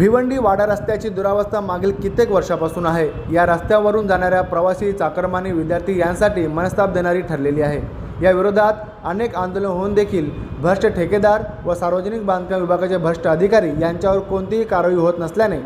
भिवंडी वाडा रस्त्याची दुरावस्था मागील कित्येक वर्षापासून आहे. या रस्त्यावरून जाणाऱ्या प्रवासी चाकरमानी विद्यार्थी यांसाठी मनस्ताप देणारी ठरलेली आहे. या विरोधात अनेक आंदोलन होऊन देखील भ्रष्ट ठेकेदार व सार्वजनिक बांधकाम विभागाचे भ्रष्ट अधिकारी यांच्यावर कोणतीही कारवाई होत नसल्याने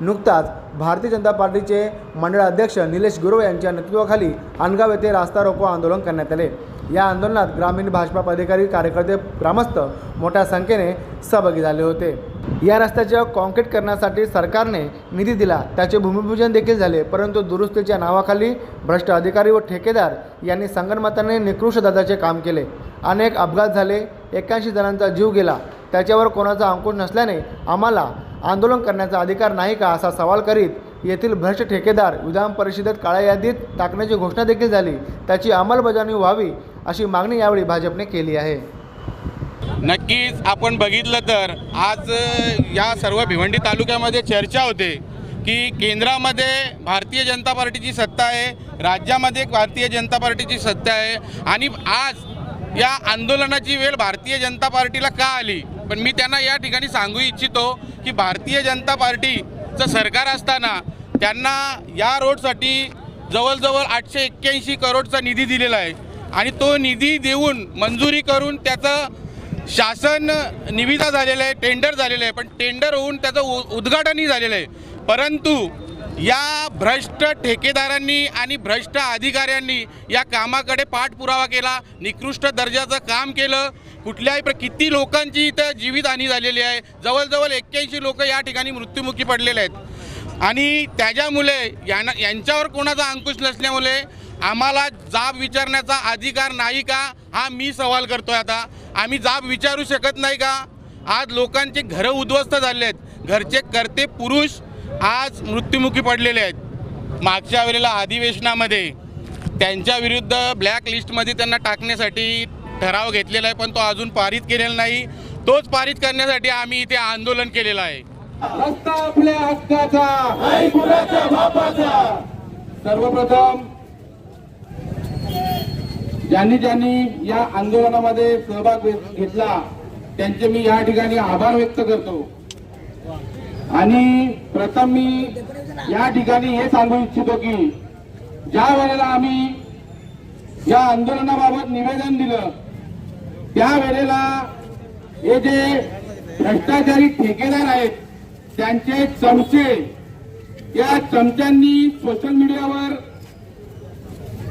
नुकताच भारतीय जनता पार्टीचे मंडळ अध्यक्ष निलेश गुरव यांच्या नेतृत्वाखाली अनगाव येथे रास्ता रोको आंदोलन करण्यात आले. या आंदोलनात ग्रामीण भाजपा पदाधिकारी कार्यकर्ते ग्रामस्थ मोठ्या संख्येने सहभागी झाले होते. या रस्त्याच्या कॉन्क्रीट करण्यासाठी सरकारने निधी दिला. त्याचे भूमिपूजन देखील झाले परंतु दुरुस्तीच्या नावाखाली भ्रष्ट अधिकारी व ठेकेदार यांनी संगणमताने निकृष्ट दर्जाचे काम केले. अनेक अपघात झाले एक्याऐंशी जणांचा जीव गेला. त्याच्यावर कोणाचा अंकुश नसल्याने आम्हाला आंदोलन करण्याचा अधिकार नाही का असा सवाल करीत येथील भ्रष्ट ठेकेदार विधान परिषदेत काळ्या यादीत टाकण्याची घोषणा देखील झाली. त्याची अंमलबजावणी व्हावी अशी मागणी यावेळी भाजपने केली आहे. नक्कीच आपण बघितलं तर आज या सर्व भिवंडी तालुक्यामध्ये चर्चा होते की केंद्रामध्ये भारतीय जनता पार्टीची सत्ता आहे राज्यामध्ये भारतीय जनता पार्टीची सत्ता आहे आणि आज या आंदोलनाची वेळ भारतीय जनता पार्टीला का आली? पण मी त्यांना या ठिकाणी सांगू इच्छितो की भारतीय जनता पार्टीचं सरकार असताना त्यांना या रोडसाठी जवळजवळ आठशे एक्क्याऐंशी करोडचा निधी दिलेला आहे आणि तो निधी देऊन मंजुरी करून त्याचं शासन निविदा झालेलं आहे टेंडर झालेलं आहे पण टेंडर होऊन त्याचं उ उद्घाटनही झालेलं आहे. परंतु या भ्रष्ट ठेकेदारांनी आणि भ्रष्ट अधिकाऱ्यांनी या कामाकडे पाठपुरावा केला निकृष्ट दर्जाचं काम केलं. कुठल्याही प्र किती लोकांची इथं जीवितहानी झालेली आहे जवळजवळ एक्क्याऐंशी लोक या ठिकाणी मृत्युमुखी पडलेले आहेत. आणि त्याच्यामुळे यांना यांच्यावर कोणाचा अंकुश नसल्यामुळे आम्हाला जाब विचारण्याचा अधिकार नाही का? हा मी सवाल करतोय आता. आम्ही जाब विचारू शकत नाही का? आज लोकांचे घरं उद्ध्वस्त झाले आहेत. घरचे करते पुरुष आज मृत्युमुखी पडलेले आहेत. मागच्या वेळेला अधिवेशनामध्ये त्यांच्या विरुद्ध ब्लॅक लिस्टमध्ये त्यांना टाकण्यासाठी ठराव घेतलेला आहे पण तो अजून पारित केलेला नाही. तोच पारित करण्यासाठी आम्ही इथे आंदोलन केलेलं आहे. रस्ता आपल्या हक्काचा. सर्वप्रथम ज्यांनी ज्यांनी या आंदोलनामध्ये सहभाग घेतला त्यांचे मी या ठिकाणी आभार व्यक्त करतो. आणि प्रथम मी या ठिकाणी हे सांगू इच्छितो की ज्या वेळेला आम्ही या आंदोलनाबाबत निवेदन दिलं त्यावेळेला हे जे भ्रष्टाचारी ठेकेदार आहेत त्यांचे चमचे या चमच्यांनी सोशल मीडियावर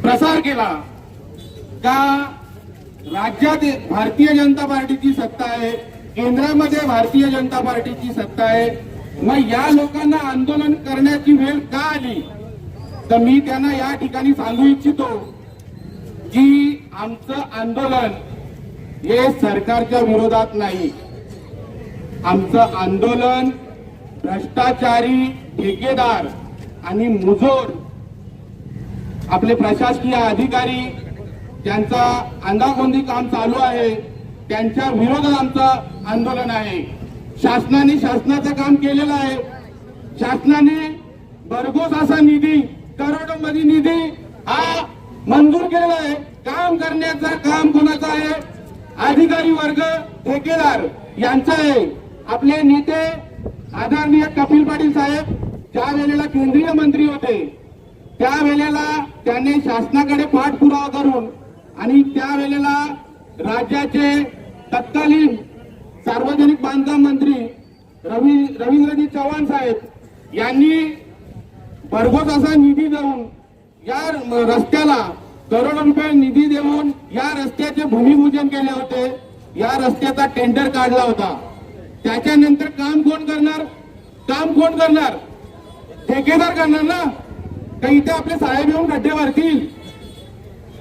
प्रसार केला. का राज्यात भारतीय जनता पार्टीची सत्ता आहे केंद्रामध्ये भारतीय जनता पार्टीची सत्ता आहे मग या लोकांना आंदोलन करण्याची वेळ का आली? तर मी त्यांना या ठिकाणी सांगू इच्छितो की आमचं आंदोलन हे सरकारच्या विरोधात नाही. आमचं आंदोलन भ्रष्टाचारी ठेकेदार आणि मुजोर आपले प्रशासकीय अधिकारी त्यांचा अंदागोंदी काम चालू आहे. त्यांच्या विरोधात आमचं आंदोलन आहे. शासनाने शासनाचं काम केलेलं आहे. शासनाने भरघोस असा निधी करोडोमध्ये निधी हा मंजूर केलेला आहे. काम करण्याचं काम कोणाचं आहे? अधिकारी वर्ग ठेकेदार यांचा आहे. आपले नेते आदरणीय कपिल पाटील साहेब ज्या वेळेला केंद्रीय मंत्री होते त्या वेळेला त्यांनी शासनाकडे पाठपुरावा करून आणि त्यावेळेला राज्याचे तत्कालीन सार्वजनिक बांधकाम मंत्री रवी रवींद्रजी चव्हाण साहेब यांनी भरघोस असा निधी देऊन या रस्त्याला करोडो रुपये निधी देऊन या रस्त्याचे भूमिपूजन केले होते. या रस्त्याचा टेंडर काढला होता. त्याच्यानंतर काम कोण करणार? काम कोण करणार? ठेकेदार करणार ना? का इथे आपले साहेब येऊन खड्डे भरतील.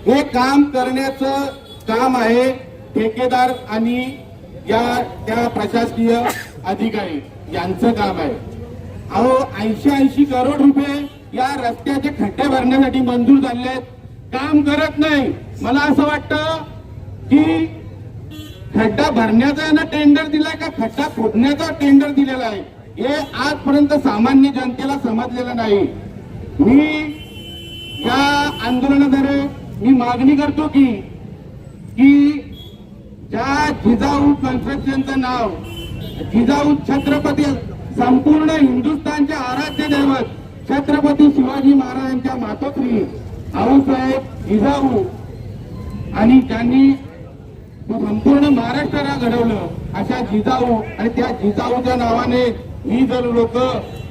हे काम करण्याचं काम आहे ठेकेदार आणि या त्या प्रशासकीय अधिकारी. यांचं काम आहे. अहो ऐंशी ऐंशी करोड रुपये या रस्त्याचे खड्डे भरण्यासाठी मंजूर झाले आहेत. काम करत नाही. मला असं वाटतं की खड्डा भरण्याचा यांना टेंडर दिलाय का खड्डा फोडण्याचा टेंडर दिलेला आहे? हे आजपर्यंत सामान्य जनतेला समजलेलं नाही. मी या आंदोलनाद्वारे मी मागणी करतो की की ज्या जिजाऊ कन्स्ट्रक्शनचं नाव जिजाऊ छत्रपती संपूर्ण हिंदुस्थानचे आराध्य दैवत छत्रपती शिवाजी महाराजांच्या मातोश्री आऊसाहेब जिजाऊ आणि ज्यांनी संपूर्ण महाराष्ट्राला घडवलं अशा जिजाऊ आणि त्या जिजाऊच्या नावाने ही जर लोक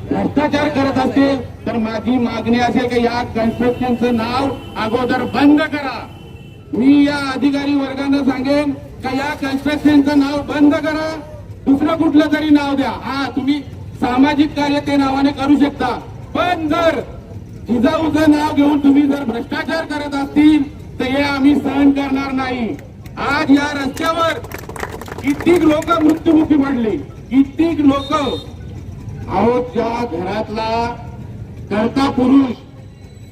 भ्रष्टाचार करत असतील तर माझी मागणी असेल की या कन्स्ट्रक्शनचं नाव अगोदर बंद करा. मी या अधिकारी वर्गानं सांगेन का या कन्स्ट्रक्शनचं नाव बंद करा. दुसरं कुठलं तरी नाव द्या. हा तुम्ही सामाजिक कार्य ते नावाने करू शकता. पण जर जिजाऊचं नाव घेऊन तुम्ही जर भ्रष्टाचार करत असतील तर हे आम्ही सहन करणार नाही. आज या रस्त्यावर कित्येक लोक मृत्युमुखी पडले? कित्येक लोक अहो ज्या घरातला करता पुरुष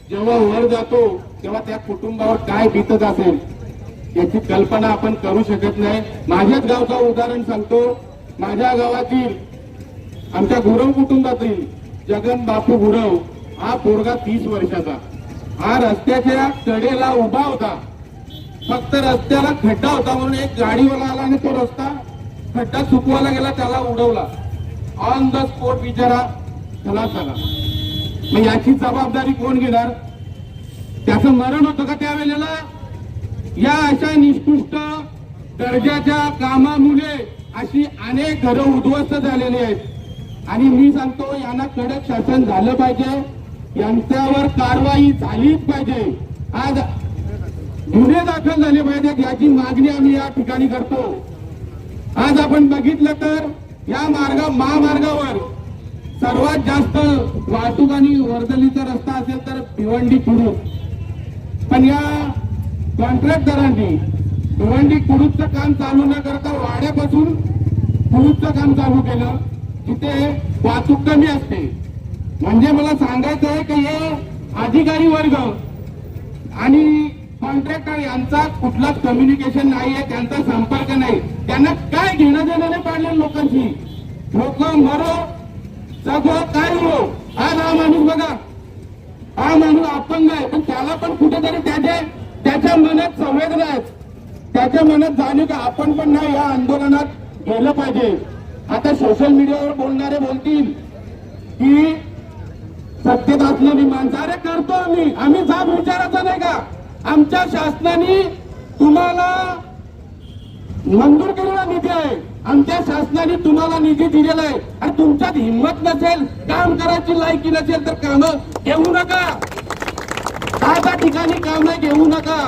जेव्हा वर जातो तेव्हा त्या कुटुंबावर काय बीतत असेल याची कल्पना आपण करू शकत नाही. माझ्याच गावचं उदाहरण सांगतो. माझ्या गावातील आमच्या गुरव कुटुंबातील जगन बापू गुरव हा पोरगा तीस वर्षाचा. हा रस्त्याच्या कडेला उभा होता. फक्त रस्त्याला खड्डा होता म्हणून एक गाडीवाला आला आणि तो रस्ता खड्डा सुकवायला गेला त्याला उडवला. ऑन द स्पॉट विचारा. चला चला. मग याची जबाबदारी कोण घेणार? त्याचं मरण होतं का त्यावेळेला? या अशा निष्कृष्ट दर्जाच्या कामामुळे अशी अनेक घरं उद्ध्वस्त झालेली आहेत. आणि मी सांगतो यांना कडक शासन झालं पाहिजे. यांच्यावर कारवाई झालीच पाहिजे. आज गुन्हे दाखल झाले पाहिजेत याची मागणी आम्ही या ठिकाणी करतो. आज आपण बघितलं तर या मार्ग महामार्गावर सर्वात जास्त वाहतूक आणि वर्दलीचा रस्ता असेल तर भिवंडी कुडूप पण या कॉन्ट्रॅक्टरांनी भिवंडी कुडूपचं काम चालू न करता वाड्यापासून कुडूपचं काम चालू केलं तिथे वाहतूक कमी असते. म्हणजे मला सांगायचं आहे की हे अधिकारी वर्ग आणि कॉन्ट्रॅक्टर यांचा कुठलाच कम्युनिकेशन नाहीये त्यांचा संपर्क नाही. त्यांना काय घेणं देणं नाही पाडले लोकांशी? लोक मरो जगो काय हो? आज हा माणूस बघा. हा माणूस अपंग आहे. पण त्याला पण कुठेतरी त्याच्या त्याच्या मनात संवेदना आहेत. त्याच्या मनात जाणीव का? आपण पण नाही या आंदोलनात गेलं पाहिजे. आता सोशल मीडियावर बोलणारे बोलतील की सत्तेत असलेली माणसं अरे करतो आम्ही. आम्ही जाब विचारायचा नाही का? आमच्या शासनाने तुम्हाला मंजूर केलेला निधी आहे. आमच्या शासनाने तुम्हाला निधी दिलेला आहे. आणि तुमच्यात हिंमत नसेल काम करायची लायकी नसेल तर काम घेऊ नका. त्या ठिकाणी काम घेऊ नका.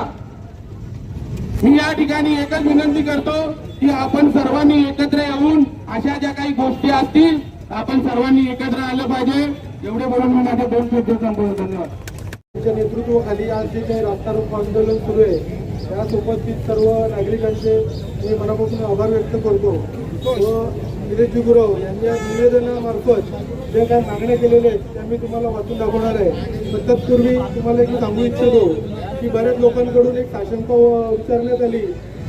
मी या ठिकाणी एकच विनंती करतो की आपण सर्वांनी एकत्र येऊन अशा ज्या काही गोष्टी असतील आपण सर्वांनी एकत्र आलं पाहिजे. एवढे बोलून मी माझे दोन शब्द संपवतो धन्यवाद. यांच्या नेतृत्वाखाली आज जे काही रास्तारोक आंदोलन सुरू आहे त्यास उपस्थित सर्व नागरिकांचे मी मनापासून आभार व्यक्त करतो. व निलेशजी गुरव यांनी या निवेदनामार्फत जे काही मागण्या केलेल्या आहेत त्या मी तुम्हाला वाचून दाखवणार आहे. पण तत्पूर्वी तुम्हाला एक सांगू इच्छितो की बऱ्याच लोकांकडून एक आशंका उच्चारण्यात आली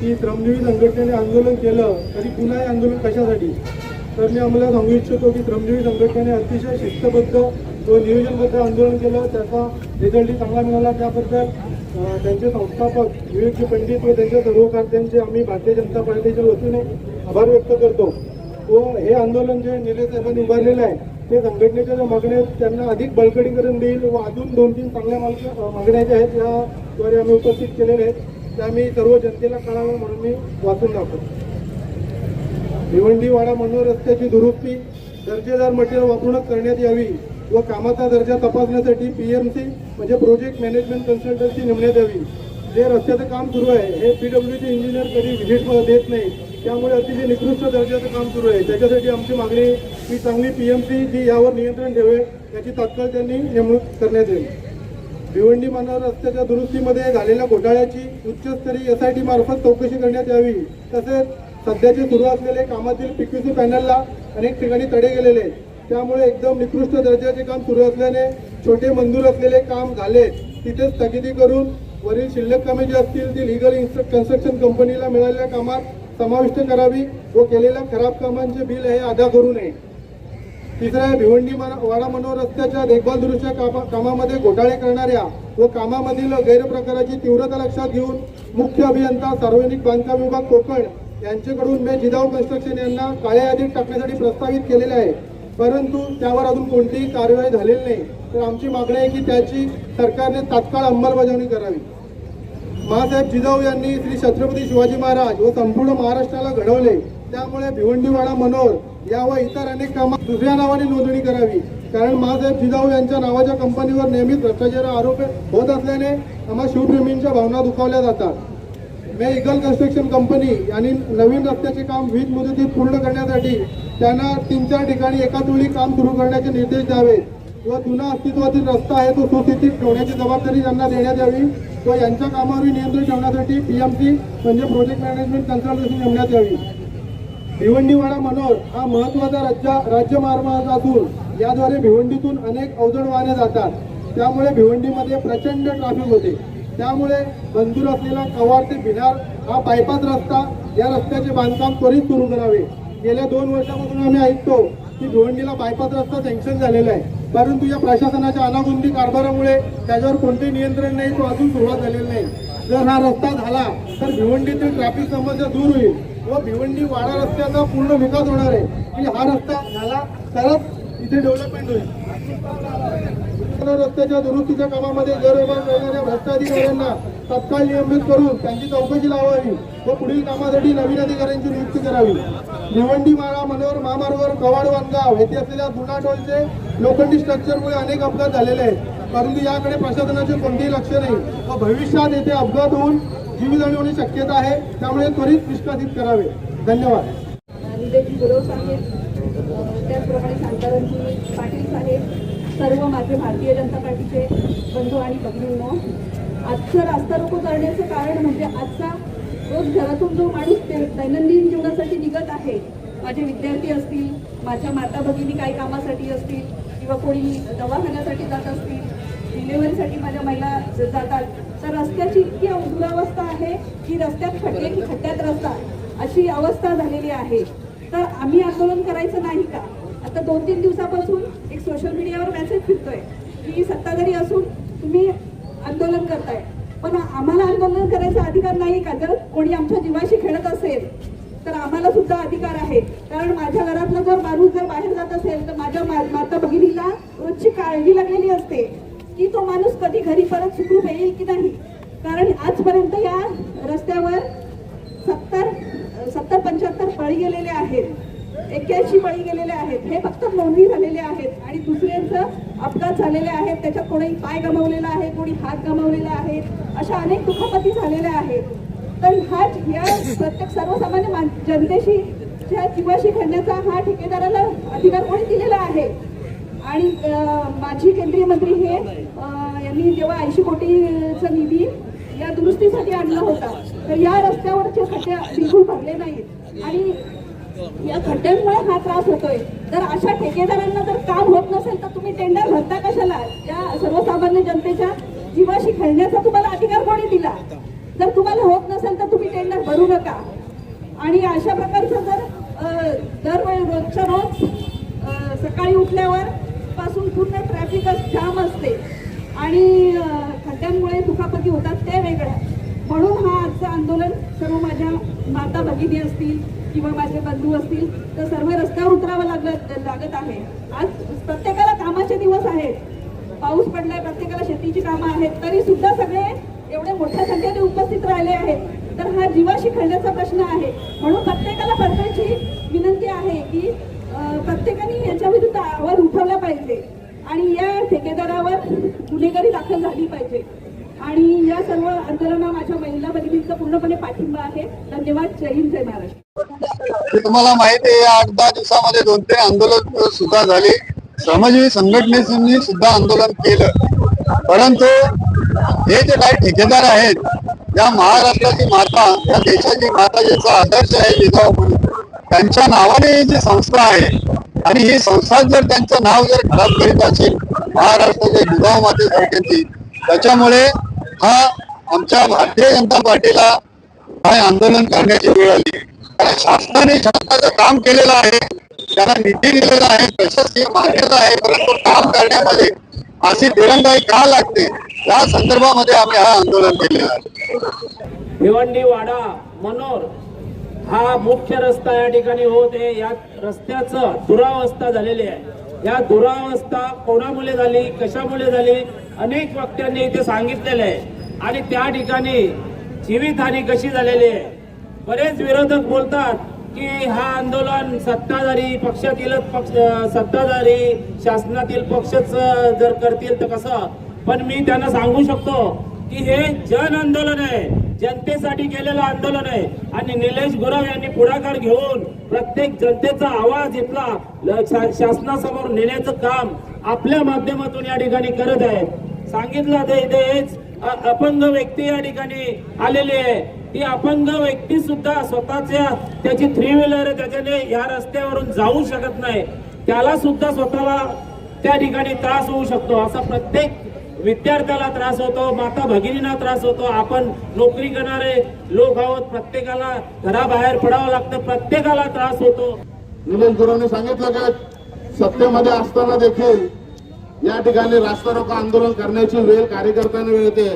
की श्रमजीवी संघटनेने आंदोलन केलं तरी पुन्हा हे आंदोलन कशासाठी? तर मी आम्हाला सांगू इच्छितो की श्रमजीवी संघटनेने अतिशय शिस्तबद्ध तो नियोजनबद्ध आंदोलन केलं त्याचा रिझल्टही चांगला मिळाला. त्याबद्दल त्यांचे संस्थापक विवेक पंडित व त्यांच्या सर्व आम्ही भारतीय जनता पार्टीच्या वतीने आभार व्यक्त करतो. व हे आंदोलन जे निलेश साहेबांनी उभारलेलं आहे ते संघटनेच्या ज्या मागण्या आहेत त्यांना अधिक बळकटीकरण देईल व अजून दोन तीन चांगल्या मालक मागण्या ज्या आहेत त्याद्वारे आम्ही उपस्थित केलेल्या आहेत. त्या आम्ही सर्व जनतेला कळावं म्हणून मी वाचून दाखवतो. भिवंडी वाडा मनोहर रस्त्याची दुरुस्ती दर्जेदार मटेरियल वापरूनच करण्यात यावी. व कामाचा दर्जा तपासण्यासाठी पी एम सी म्हणजे प्रोजेक्ट मॅनेजमेंट कन्सल्टन्सी नेमण्यात यावी. जे रस्त्याचं काम सुरू आहे हे पी डब्ल्यूचे इंजिनियर कधी व्हिजिट देत नाही त्यामुळे अतिशय निकृष्ट दर्जाचं काम सुरू आहे. त्याच्यासाठी आमची मागणी ही चांगली पी एम सी जी यावर नियंत्रण ठेवेल याची तात्काळ त्यांनी नेमणूक करण्यात येईल. भिवंडी मानव रस्त्याच्या दुरुस्तीमध्ये झालेल्या घोटाळ्याची उच्चस्तरीय एस आय टी मार्फत चौकशी करण्यात यावी. तसेच सध्याचे सुरू असलेले कामातील पीक्यूसी पॅनलला अनेक ठिकाणी तडे गेलेले त्यामुळे एकदम निकृष्ट दर्जाचे काम सुरू असल्याने छोटे मंजूर असलेले काम झाले. तिथे स्थगिती करून वरील शिल्लक कामे जी असतील ती लिगल कन्स्ट्रक्शन कंपनीला मिळालेल्या कामात समाविष्ट करावी व केलेल्या खराब कामांचे बिल हे अदा करू नये. तिसरं आहे भिवंडी वाडा मनोहर रस्त्याच्या देखभाल दुरुस्त्या कामा- कामामध्ये घोटाळे करणाऱ्या व कामामधील गैरप्रकाराची तीव्रता लक्षात घेऊन मुख्य अभियंता सार्वजनिक बांधकाम विभाग कोकण यांच्याकडून मे जिदाव कन्स्ट्रक्शन यांना काळ्या यादीत टाकण्यासाठी प्रस्तावित केलेले आहे. परंतु त्यावर अजून कोणतीही कारवाई झालेली नाही. तर आमची मागणी आहे की त्याची सरकारने तात्काळ अंमलबजावणी करावी. महासाहेब जिजाऊ यांनी श्री छत्रपती शिवाजी महाराज व संपूर्ण महाराष्ट्राला घडवले. त्यामुळे भिवंडीवाडा मनोर या व इतर अनेक कामात दुसऱ्या नावाने नोंदणी करावी. कारण महासाहेब जिजाऊ यांच्या नावाच्या कंपनीवर नेहमीच भ्रष्टाचार आरोप होत असल्याने आम्हा शिवप्रेमींच्या भावना दुखावल्या जातात. मे इगल कन्स्ट्रक्शन कंपनी यांनी नवीन रस्त्याचे काम वीज मुदतीत पूर्ण करण्यासाठी त्यांना तीन चार ठिकाणी एकाच वेळी काम सुरू करण्याचे निर्देश द्यावेत व जुना अस्तित्वातील रस्ता आहे तो सुस्थितीत ठेवण्याची जबाबदारी त्यांना देण्यात यावी. व यांच्या कामावर नियंत्रण ठेवण्यासाठी पीएमसी म्हणजे प्रोजेक्ट मॅनेजमेंट कन्सल्टन्सी नेमण्यात यावी. भिवंडीवाडा मनोर हा महत्त्वाचा राज्य राज्यमार्ग असून याद्वारे भिवंडीतून अनेक अवजड वाहने जातात. त्यामुळे भिवंडीमध्ये प्रचंड ट्रॅफिक होते. त्यामुळे मंजूर असलेला कवार ते बिनार हा बायपास रस्ता या रस्त्याचे बांधकाम त्वरित सुरू करावे. गेल्या दोन वर्षापासून आम्ही ऐकतो की भिवंडीला बायपास रस्ता सँक्शन झालेला आहे. परंतु या प्रशासनाच्या अनागुंदी कारभारामुळे त्याच्यावर कोणते नियंत्रण नाही तो अजून सुरुवात झालेली नाही. जर हा रस्ता झाला तर भिवंडीतील ट्रॅफिक समस्या दूर होईल व भिवंडी वाडा रस्त्याचा पूर्ण विकास होणार आहे. की हा रस्ता झाला तरच इथे डेव्हलपमेंट होईल. रस्त्याच्या दुरुस्तीच्या कामामध्ये गैरव्यवहार करणाऱ्या भ्रष्टाधिकाऱ्यांना तत्काळ नियमित करून त्यांची चौकशी लावावी व पुढील कामासाठी नवीन अधिकाऱ्यांची नियुक्ती करावी. भिवंडी माळा मनोहर महामार्गावर कवाड वनगाव येथे असलेल्या जुना टोलचे लोखंडी स्ट्रक्चरमुळे अनेक अपघात झालेले आहेत. परंतु याकडे प्रशासनाचे कोणतेही लक्ष नाही व भविष्यात येथे अपघात होऊन जीवित होण्याची शक्यता आहे त्यामुळे त्वरित निष्कासित करावे. धन्यवाद. त्याचप्रमाणे शांतारामजी पाटील साहेब सर्व माझे भारतीय जनता पार्टीचे बंधू आणि भगिनींनो आजचं रास्ता रोको करण्याचं कारण म्हणजे आजचा रोज घरातून जो माणूस ते दैनंदिन जीवनासाठी निघत आहे माझे विद्यार्थी असतील माझ्या माता भगिनी काही कामासाठी असतील किंवा कोणी दवाखान्यासाठी जात असतील डिलेव्हरीसाठी माझ्या महिला जातात तर रस्त्याची इतकी दुरावस्था आहे की रस्त्यात खड्डे की खड्ड्यात रस्ता अशी अवस्था झालेली आहे. तर आम्ही आंदोलन करायचं नाही का? आता दोन तीन दिवसापासून एक सोशल मीडियावर मेसेज फिरतोय की सत्ताधारी असून तुम्ही आंदोलन करताय. पण आम्हाला आंदोलन करायचा अधिकार नाही का? जर कोणी आमच्या जीवाशी खेळत असेल तर आम्हाला सुद्धा अधिकार आहे. कारण माझ्या घरातला जर माणूस जर बाहेर जात असेल तर माझ्या माता भगिनीला रोजची काळजी लागलेली असते की तो माणूस कधी घरी परत सुखरूप येईल की नाही. कारण आजपर्यंत या रस्त्यावर सत्तर सत्तर पंच्याहत्तर पळी गेलेले आहेत. एक्क्याऐंशी बळी गेलेले आहेत. हे फक्त नोंदी झालेले आहेत. आणि दुसऱ्यांचं अपघात झालेले आहेत. त्याच्यात कोणी पाय गमावलेला आहे कोणी हात गमावलेला आहे. अशा अनेक दुखापती झालेल्या आहेत. तर हा या प्रत्येक सर्वसामान्य जनतेशी च्या जीवाशी खेळण्याचा हा ठेकेदाराला अधिकार कोणी दिलेला आहे? आणि माजी केंद्रीय मंत्री हे यांनी जेव्हा ऐंशी कोटीचा निधी या दुरुस्तीसाठी आणला होता तर या रस्त्यावरचे खड्डे बिलकुल भरले नाहीत. आणि या खड्ड्यांमुळे हा त्रास होतोय. तर अशा ठेकेदारांना जर काम होत नसेल तर तुम्ही टेंडर भरता कशाला? या सर्वसामान्य जनतेच्या जीवाशी खेळण्याचा तुम्हाला अधिकार कोणी दिला? जर तुम्हाला होत नसेल तर तुम्ही टेंडर भरू नका. आणि अशा प्रकारचं जर दरवेळी रोजच्या रोज सकाळी उठल्यावर पासून पूर्ण ट्रॅफिकच जाम असते. आणि खड्ड्यांमुळे दुखापती होतात ते वेगळ्या. म्हणून हा आजचं आंदोलन सर्व माझ्या माता भगिनी असतील किंवा माझे बंधू असतील तर सर्व रस्त्यावर उतरावं लागत लागत आहे. आज प्रत्येकाला कामाचे दिवस आहेत. पाऊस पडलाय प्रत्येकाला शेतीची कामं आहेत तरी सुद्धा सगळे एवढे मोठ्या संख्येने उपस्थित राहिले आहेत. तर हा जीवाशी खेळण्याचा प्रश्न आहे. म्हणून प्रत्येकाला पडण्याची विनंती आहे की प्रत्येकाने याच्या विरुद्ध आवाज उठवला पाहिजे. आणि या ठेकेदारावर गुन्हेगारी दाखल झाली पाहिजे. आणि या सर्व आंदोलना माझ्या महिला भगिनींचा पूर्णपणे पाठिंबा आहे. धन्यवाद. जय हिंद जय महाराष्ट्र. तुम्हाला माहिती आहे आठ दहा दिवसामध्ये दोन ते आंदोलन सुद्धा झाले. श्रमजीवी संघटनेने सुद्धा आंदोलन केलं. परंतु हे जे काही ठेकेदार आहेत या महाराष्ट्राची माता या देशाची माता ज्याचा आदर्श आहे जिजाऊ त्यांच्या नावाने ही जी संस्था आहे आणि ही संस्था जर त्यांचं नाव जर खराब करीत असेल महाराष्ट्राच्या जिजाऊ मातेसारख्यांची त्याच्यामुळे हा आमच्या भारतीय जनता पार्टीला काय आंदोलन करण्याची वेळ आली. शासनाने शासनाचं काम केलेलं आहे त्याला निधी दिलेला आहे प्रशासकीय मान्यता आहे परंतु काम करण्यामध्ये अशी दिरंगाई का लागते या संदर्भामध्ये आम्ही हा आंदोलन केलेलं आहे. भिवंडी वाडा मनोर हा मुख्य रस्ता या ठिकाणी होत आहे. या रस्त्याचं दुरावस्था झालेली आहे. या दुरावस्था कोणामुळे झाली कशामुळे झाली? अनेक वक्त्यांनी इथे सांगितलेलं आहे. आणि त्या ठिकाणी जीवितहानी कशी झालेली आहे? बरेच विरोधक बोलतात की हा आंदोलन सत्ताधारी पक्षातीलच पक्ष सत्ताधारी शासनातील पक्षच जर करतील तर कसं? पण मी त्यांना सांगू शकतो की हे जन आंदोलन आहे. जनतेसाठी केलेलं आंदोलन आहे. आणि निलेश गुरव यांनी पुढाकार घेऊन प्रत्येक जनतेचा आवाज इथला शा- शासनासमोर नेण्याचं काम आपल्या माध्यमातून या ठिकाणी करत आहे सांगितलं ते अपंग व्यक्ती या ठिकाणी आलेली आहे. ती अपंग व्यक्ती सुद्धा स्वतःच्या त्याची थ्री व्हीलर त्याच्याने या रस्त्यावरून जाऊ शकत नाही. त्याला सुद्धा स्वतःला त्या ठिकाणी त्रास होऊ शकतो. असा प्रत्येक विद्यार्थ्याला त्रास होतो माता भगिनींना त्रास होतो. आपण नोकरी करणारे लोक आहोत प्रत्येकाला घराबाहेर पडावं लागतं प्रत्येकाला त्रास होतो. निलेश गुरुने सांगितलं की सत्तेमध्ये असताना देखील या ठिकाणी रास्ता रोको आंदोलन करण्याची वेळ कार्यकर्त्यांना येते.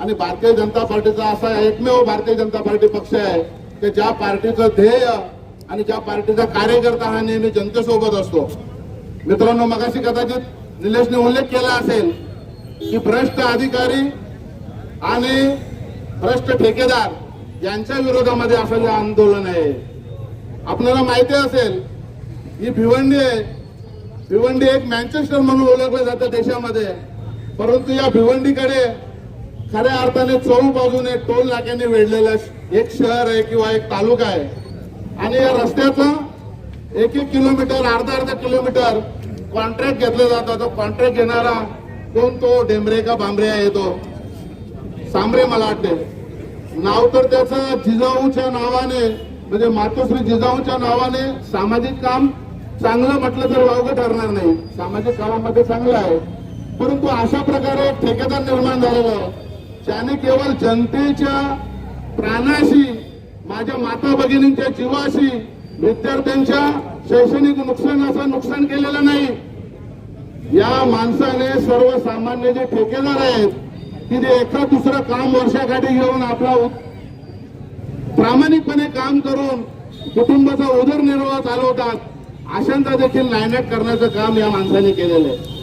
आणि भारतीय जनता पार्टीचा असा एकमेव भारतीय जनता पार्टी पक्ष आहे की ज्या पार्टीचं ध्येय आणि ज्या पार्टीचा कार्यकर्ता हा नेहमी जनतेसोबत असतो. मित्रांनो मगाशी कदाचित निलेशने उल्लेख केला असेल की भ्रष्ट अधिकारी आणि भ्रष्ट ठेकेदार यांच्या विरोधामध्ये असं जे आंदोलन आहे. आपल्याला माहिती असेल ही भिवंडी आहे भिवंडी एक मॅन्चेस्टर म्हणून ओळखलं जातं देशामध्ये. परंतु या भिवंडीकडे खऱ्या अर्थाने चौक बाजूने टोल नाक्यांनी वेढलेलं एक शहर आहे किंवा एक तालुका आहे. आणि या रस्त्याचा एक एक किलोमीटर अर्धा अर्धा किलोमीटर कॉन्ट्रॅक्ट घेतलं जातं. तो कॉन्ट्रॅक्ट घेणारा कोण? तो डेंबरे का बांबरे आहे तो. सांबरे मला वाटते. नाव तर त्याचं जिजाऊच्या नावाने म्हणजे मातोश्री जिजाऊच्या नावाने सामाजिक काम चांगलं म्हटलं तर वावगं ठरणार नाही. सामाजिक कामामध्ये चांगलं आहे. परंतु अशा प्रकारे ठेकेदार निर्माण झालेला आहे. ज्याने केवळ जनतेच्या प्राणाशी माझ्या माता भगिनींच्या जीवाशी विद्यार्थ्यांच्या शैक्षणिक नुकसानाचं नुकसान केलेलं नाही. या माणसाने सर्वसामान्य जे ठेकेदार आहेत की ते एका दुसरं काम वर्षाकाठी घेऊन आपला प्रामाणिकपणे काम करून कुटुंबाचा उदरनिर्वाह चालवतात अशांचा देखील नायनाट करण्याचं काम या माणसाने केलेलं आहे.